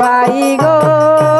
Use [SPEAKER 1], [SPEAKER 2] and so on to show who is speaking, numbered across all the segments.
[SPEAKER 1] পাই গো।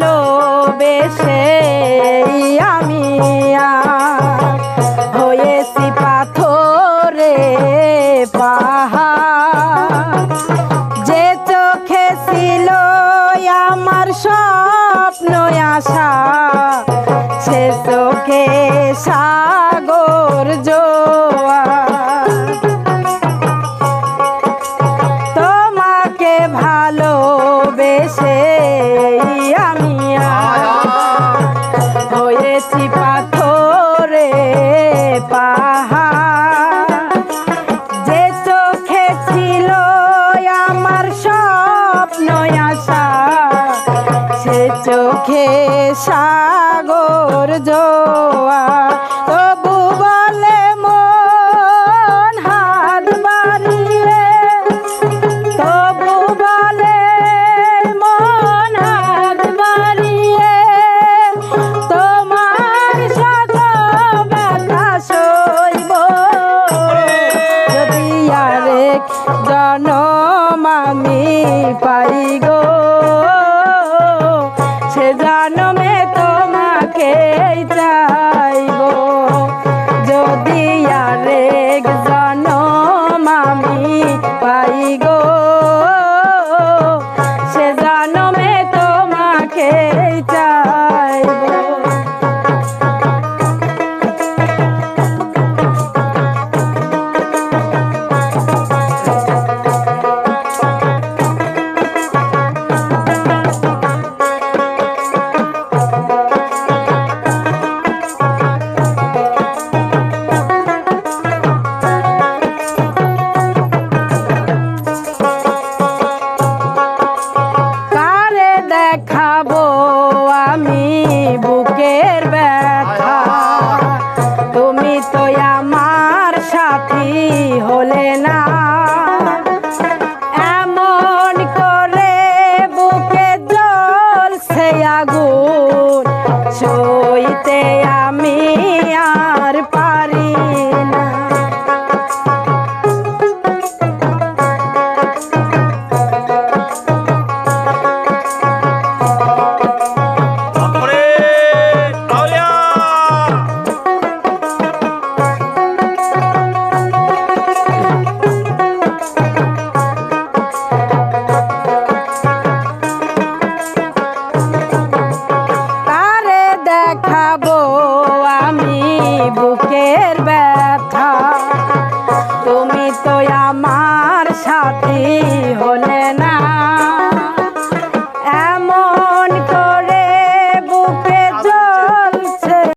[SPEAKER 1] ভালোবেসে আমি হয়েছি পাথরে পাহা যে চোখে ছিল আমার স্বপ্ন আশা, সে চোখে সাগর জোয়া তোমাকে ভালো দেখাবো আমি বুক